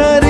சரி